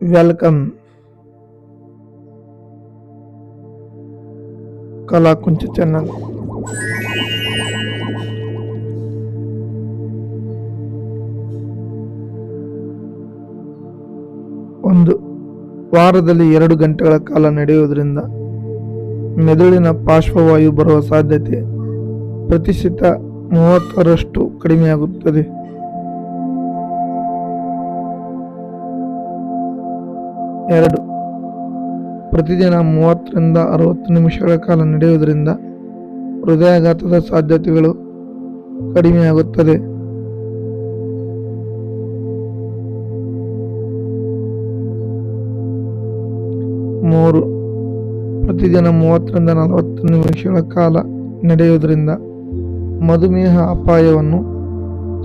Welcome Kalakuncha channel ಒಂದು ವಾರದಲ್ಲಿ ಎರಡು ಗಂಟೆಗಳ ಕಾಲ ನಡೆಯುವುದರಿಂದ ಮೆದುಳಿನ ಪಾರ್ಶ್ವವಾಯು ಬರುವ ಸಾಧ್ಯತೆ ಪ್ರತಿಶತ ಮೂವತ್ತರಷ್ಟು ಕಡಿಮೆಯಾಗುತ್ತದೆ. ಎರಡು. ಪ್ರತಿದಿನ ಮೂವತ್ತರಿಂದ ಅರವತ್ತು ನಿಮಿಷಗಳ ಕಾಲ ನಡೆಯುವುದರಿಂದ ಹೃದಯಾಘಾತದ ಸಾಧ್ಯತೆಗಳು ಕಡಿಮೆಯಾಗುತ್ತದೆ. ಮೂರು. ಪ್ರತಿದಿನ ಮೂವತ್ತರಿಂದ ನಲವತ್ತು ನಿಮಿಷಗಳ ಕಾಲ ನಡೆಯುವುದರಿಂದ ಮಧುಮೇಹ ಅಪಾಯವನ್ನು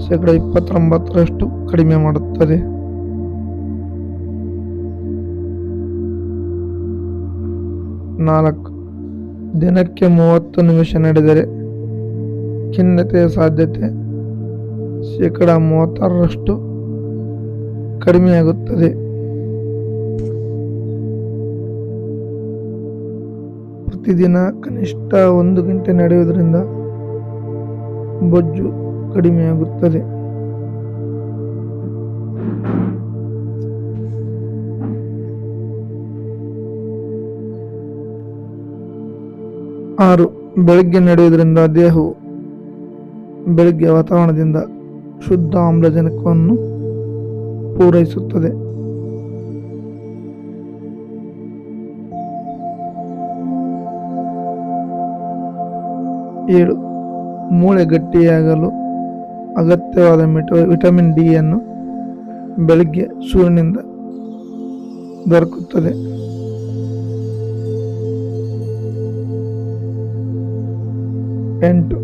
ಶೇಕಡ ಇಪ್ಪತ್ತೊಂಬತ್ತರಷ್ಟು ಕಡಿಮೆ ಮಾಡುತ್ತದೆ. ನಾಲ್ಕು ದಿನಕ್ಕೆ ಮೂವತ್ತು ನಿಮಿಷ ನಡೆದರೆ ಖಿನ್ನತೆಯ ಸಾಧ್ಯತೆ. ಶೇಕಡ ಮೂವತ್ತಾರರಷ್ಟು ಕಡಿಮೆಯಾಗುತ್ತದೆ. ಪ್ರತಿದಿನ ಕನಿಷ್ಠ ಒಂದು ಗಂಟೆ ನಡೆಯುವುದರಿಂದ ಬೊಜ್ಜು ಕಡಿಮೆಯಾಗುತ್ತದೆ. ಆರು, ಬೆಳಗ್ಗೆ ನಡೆಯುವುದರಿಂದ ದೇಹವು ಬೆಳಗ್ಗೆ ವಾತಾವರಣದಿಂದ ಶುದ್ಧ ಆಮ್ಲಜನಕವನ್ನು ಪೂರೈಸುತ್ತದೆ. ಏಳು, ಮೂಳೆ ಗಟ್ಟಿಯಾಗಲು ಅಗತ್ಯವಾದ ಮಿಟ- ವಿಟಮಿನ್ ಡಿ ಯನ್ನು ಬೆಳಗ್ಗೆ ಸೂರ್ಯನಿಂದ ದೊರಕುತ್ತದೆ. ಎಂಟು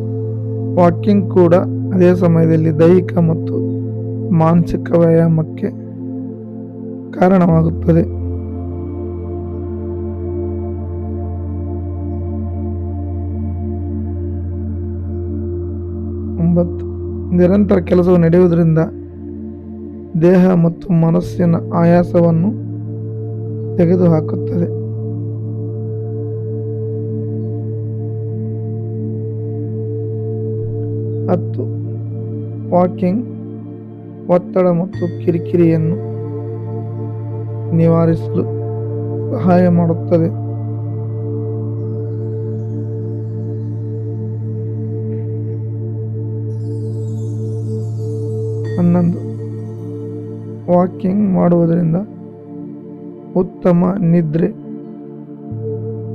ವಾಕಿಂಗ್ ಕೂಡ ಅದೇ ಸಮಯದಲ್ಲಿ ದೈಹಿಕ ಮತ್ತು ಮಾನಸಿಕ ವ್ಯಾಯಾಮಕ್ಕೆ ಕಾರಣವಾಗುತ್ತದೆ. ಒಂಬತ್ತು, ನಿರಂತರ ಕೆಲಸವು ನಡೆಯುವುದರಿಂದ ದೇಹ ಮತ್ತು ಮನಸ್ಸಿನ ಆಯಾಸವನ್ನು ತೆಗೆದುಹಾಕುತ್ತದೆ. ಹತ್ತು. ವಾಕಿಂಗ್, ಒತ್ತಡ ಮತ್ತು ಕಿರಿಕಿರಿಯನ್ನು ನಿವಾರಿಸಲು ಸಹಾಯ ಮಾಡುತ್ತದೆ. ಹನ್ನೊಂದು. ವಾಕಿಂಗ್ ಮಾಡುವುದರಿಂದ ಉತ್ತಮ ನಿದ್ರೆ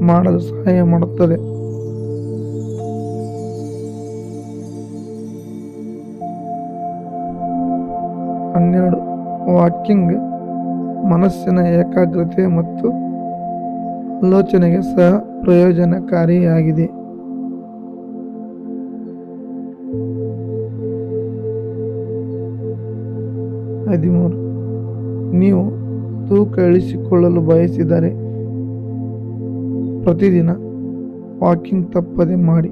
ಮಾಡಲು ಸಹಾಯ ಮಾಡುತ್ತದೆ. ಹನ್ನೆರಡು. ವಾಕಿಂಗ್, ಮನಸ್ಸಿನ ಏಕಾಗ್ರತೆ ಮತ್ತು ಆಲೋಚನೆಗೆ ಸಹ ಪ್ರಯೋಜನಕಾರಿಯಾಗಿದೆ. ಹದಿಮೂರು. ನೀವು ತೂಕ ಇಳಿಸಿಕೊಳ್ಳಲು ಬಯಸಿದರೆ ಪ್ರತಿದಿನ ವಾಕಿಂಗ್ ತಪ್ಪದೆ ಮಾಡಿ.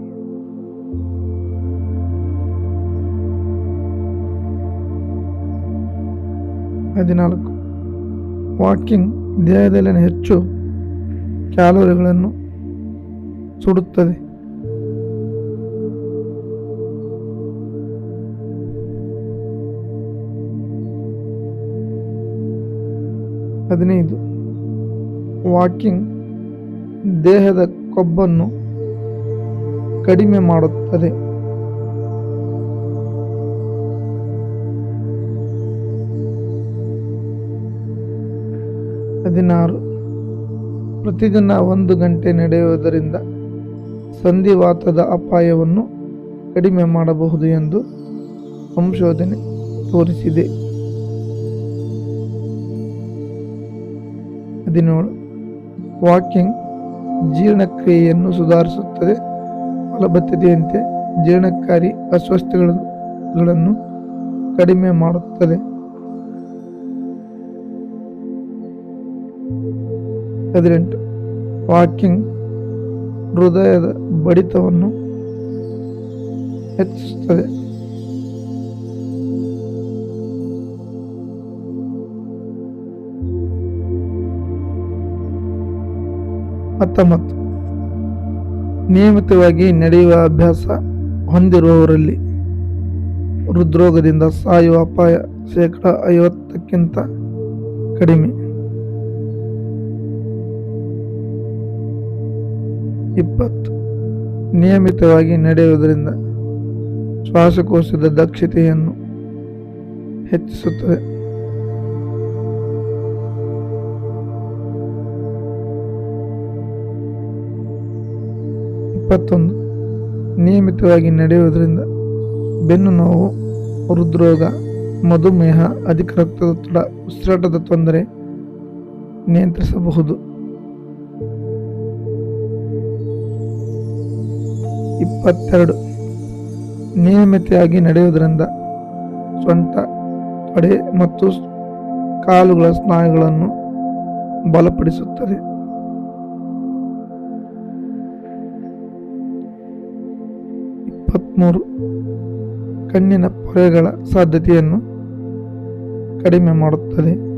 ಹದಿನಾಲ್ಕು. ವಾಕಿಂಗ್ ದೇಹದಲ್ಲಿನ ಹೆಚ್ಚು ಕ್ಯಾಲೋರಿಗಳನ್ನು ಸುಡುತ್ತದೆ. ಹದಿನೈದು. ವಾಕಿಂಗ್ ದೇಹದ ಕೊಬ್ಬನ್ನು ಕಡಿಮೆ ಮಾಡುತ್ತದೆ. ಹದಿನಾರು. ಪ್ರತಿದಿನ ಒಂದು ಗಂಟೆ ನಡೆಯುವುದರಿಂದ ಸಂಧಿವಾತದ ಅಪಾಯವನ್ನು ಕಡಿಮೆ ಮಾಡಬಹುದು ಎಂದು ಸಂಶೋಧನೆ ತೋರಿಸಿದೆ. ಹದಿನೇಳು. ವಾಕಿಂಗ್ ಜೀರ್ಣಕ್ರಿಯೆಯನ್ನು ಸುಧಾರಿಸುತ್ತದೆ. ಫಲಬದ್ಧತೆಯಂತೆ ಜೀರ್ಣಕಾರಿ ಅಸ್ವಸ್ಥಗಳನ್ನು ಕಡಿಮೆ ಮಾಡುತ್ತದೆ. ಹದಿನೆಂಟು. ವಾಕಿಂಗ್ ಹೃದಯದ ಬಡಿತವನ್ನು ಹೆಚ್ಚಿಸುತ್ತದೆ. ಹತ್ತೊಂಬತ್ತು. ನಿಯಮಿತವಾಗಿ ನಡೆಯುವ ಅಭ್ಯಾಸ ಹೊಂದಿರುವವರಲ್ಲಿ ಹೃದ್ರೋಗದಿಂದ ಸಾಯುವ ಅಪಾಯ ಶೇಕಡ ಐವತ್ತಕ್ಕಿಂತ ಕಡಿಮೆ. ಇಪ್ಪತ್ತು. ನಿಯಮಿತವಾಗಿ ನಡೆಯುವುದರಿಂದ ಶ್ವಾಸಕೋಶದ ದಕ್ಷತೆಯನ್ನು ಹೆಚ್ಚಿಸುತ್ತದೆ. ಇಪ್ಪತ್ತೊಂದು. ನಿಯಮಿತವಾಗಿ ನಡೆಯುವುದರಿಂದ ಬೆನ್ನು ನೋವು, ಹೃದ್ರೋಗ, ಮಧುಮೇಹ, ಅಧಿಕ ರಕ್ತದೊತ್ತಡ, ಉಸಿರಾಟದ ತೊಂದರೆ ನಿಯಂತ್ರಿಸಬಹುದು. ಇಪ್ಪತ್ತೆರಡು. ನಿಯಮಿತವಾಗಿ ನಡೆಯುವುದರಿಂದ ಸ್ವಂತ ತೊಡೆ ಮತ್ತು ಕಾಲುಗಳ ಸ್ನಾಯುಗಳನ್ನು ಬಲಪಡಿಸುತ್ತದೆ. ಇಪ್ಪತ್ತ್ಮೂರು ಕಣ್ಣಿನ ಪೊರೆಗಳ ಸಾಧ್ಯತೆಯನ್ನು ಕಡಿಮೆ ಮಾಡುತ್ತದೆ.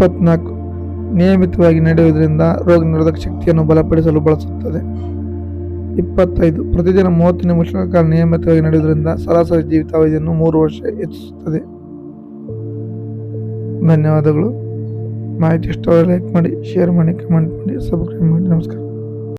ಇಪ್ಪತ್ನಾಲ್ಕು ನಿಯಮಿತವಾಗಿ ನಡೆಯುವುದರಿಂದ ರೋಗ ನಿರೋಧಕ ಶಕ್ತಿಯನ್ನು ಬಲಪಡಿಸಲು ಬಳಸುತ್ತದೆ. ಇಪ್ಪತ್ತೈದು, ಪ್ರತಿದಿನ ಮೂವತ್ತು ನಿಮಿಷಗಳ ಕಾಲ ನಿಯಮಿತವಾಗಿ ನಡೆಯುವುದರಿಂದ ಸರಾಸರಿ ಜೀವಿತಾವಧಿಯನ್ನು ಮೂರು ವರ್ಷ ಹೆಚ್ಚಿಸುತ್ತದೆ. ಧನ್ಯವಾದಗಳು. ಮಾಹಿತಿ ಇಷ್ಟವಾದರೆ ಲೈಕ್ ಮಾಡಿ, ಶೇರ್ ಮಾಡಿ, ಕಮೆಂಟ್ ಮಾಡಿ, ಸಬ್ಸ್ಕ್ರೈಬ್ ಮಾಡಿ. ನಮಸ್ಕಾರ.